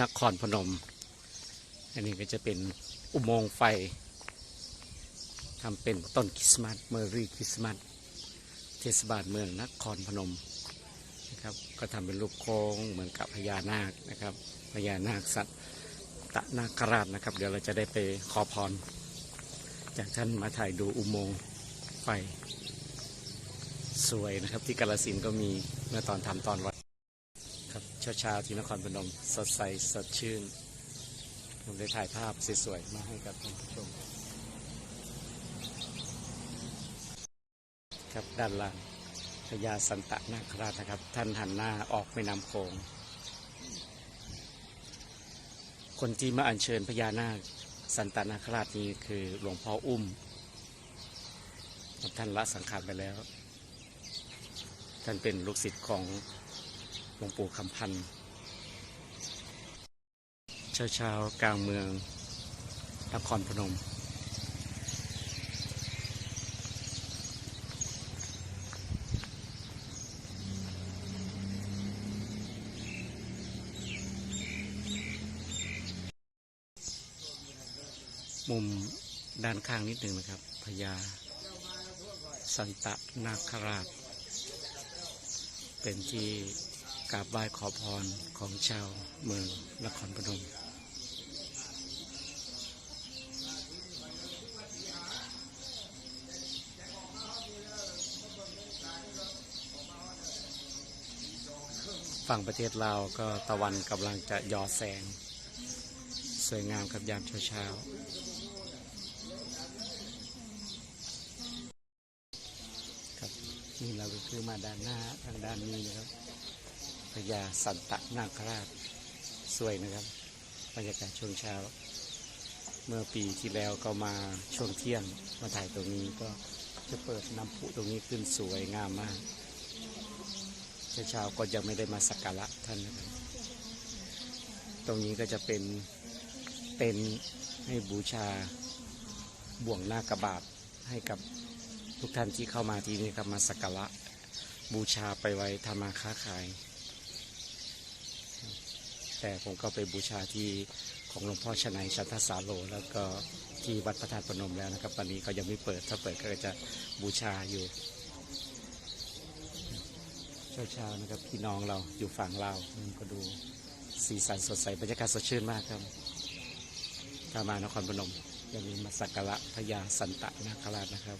นครพนม อันนี้ก็จะเป็นอุโมงค์ไฟทำเป็นต้นคริสต์มาสเมอรี่คริสต์มาสเทศบาลเมืองนครพนมนะครับก็ทำเป็นรูปโค้งเหมือนกับพญานาคนะครับพญานาคสัตตะนาคราชนะครับ เดี๋ยวเราจะได้ไปขอพร จากท่านมาถ่ายดูอุโมงค์ไฟสวยนะครับ ที่กาลสินก็มีเมื่อตอนทำตอนวัด ครับเช้าๆที่นครพนมสดใสสดชื่น ผมได้ถ่ายภาพสวยๆมาให้กับท่านผู้ชม ครับด้านล่างพญาสันตะนาคราชนะครับ ท่านหันหน้าออกแม่น้ำโขงคนที่มาอัญเชิญพญานาคสันตนาคราชนี้คือหลวงพ่ออุ้ม ท่านละสังขารไปแล้ว ท่านเป็นลูกศิษย์ของ วงปู่คำพันธ์เช้าเช้าๆกลางเมืองนครพนม มุมด้านข้างนิดหนึ่งนะครับพญาสันตะนาคราช เป็นที่ กราบไหว้ขอพรของชาวเมืองนครพนมฝั่งประเทศลาวก็ตะวันกำลังจะยอแสง สวยงามครับยามเช้าๆครับนี่เราก็คือมาด้านหน้าทางด้านนี้นะครับ พญาสันตะนาคราชสวยนะครับ บรรยากาศช่วงเช้า เมื่อปีที่แล้วก็มาช่วงเที่ยงมาถ่ายตรงนี้ก็จะเปิดน้ำพุตรงนี้ขึ้นสวยงามมากเช้าๆก็ยังไม่ได้มาสักการะท่านนะครับ ตรงนี้ก็จะเป็นเต็นท์ให้บูชาบ่วงหน้ากระบาดให้กับทุกท่านที่เข้ามาที่นี่ครับมาสักการะบูชาไปไว้ทำมาค้าขาย แต่ผมก็ไปบูชาที่ของหลวงพ่อชนัยชันทสาโล แล้วก็ที่วัดพระธาตุพนมแล้วนะครับวันนี้ก็ยังไม่เปิดถ้าเปิดก็จะบูชาอยู่เช้าๆนะครับพี่น้องเราอยู่ฝั่งเราวนี่ก็ดูสีสันสดใสบรรยากาศสดชื่นมากครับถ้ามานครพนมอย่าลืมมาสักการะพญาสันตะนาคราชนะครับ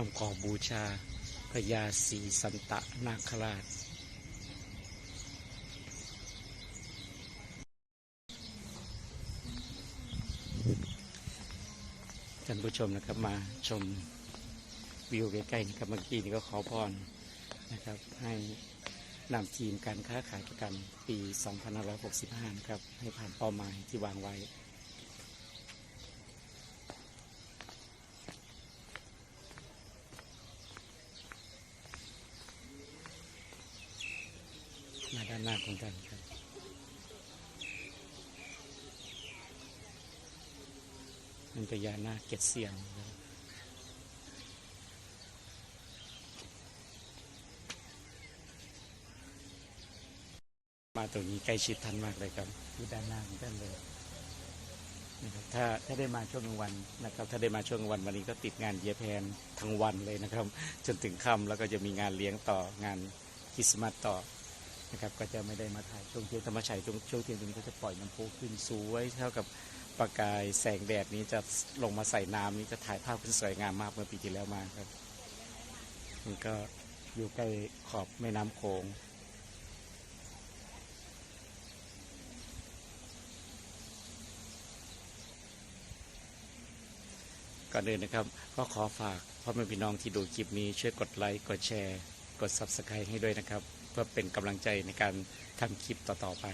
คำขอบูชาพญาศรีสันตะนาคราช ท่านผู้ชมนะครับมาชมวิวใกล้ๆนะครับเมื่อกี้นี่ก็ขอพรนะครับ ให้นำทีมการค้าขายประกันปี 2565 นะครับ ให้ผ่านเป้าหมายที่วางไว้ มาด้านหน้าของท่านครับมันพญานาคเก็ดเสียงครับมาตรงนี้ใกล้ชิดท่านมากเลยครับอยู่ด้านหน้าของท่านเลยนะครับถ้าถ้าได้มาช่วงกลางวันนะครับ ถ้าได้มาช่วงกลางวันวันนี้ก็ติดงานเยยแพนทั้งวันเลยนะครับ จนถึงค่ำแล้วก็จะมีงานเลี้ยงต่องานคริสต์มาสต่อ นะครับก็จะไม่ได้มาถ่ายช่วงเที่ยงธรรมชัยช่วงช่วงเที่ยงตรงนี้ก็จะปล่อยน้ำพุขึ้นสวยเท่ากับประกายแสงแดดนี้จะลงมาใส่น้ำนี้จะถ่ายภาพขึ้นสวยงามมากเมื่อปีที่แล้วมาครับมันก็อยู่ใกล้ขอบแม่น้ำโขงก่อนอื่นนะครับก็ขอฝากพ่อแม่พี่น้องที่ดูคลิปนี้ช่วยกดไลค์กดแชร์ กด subscribe ให้ด้วยนะครับ เพื่อเป็นกำลังใจในการทำคลิปต่อๆไป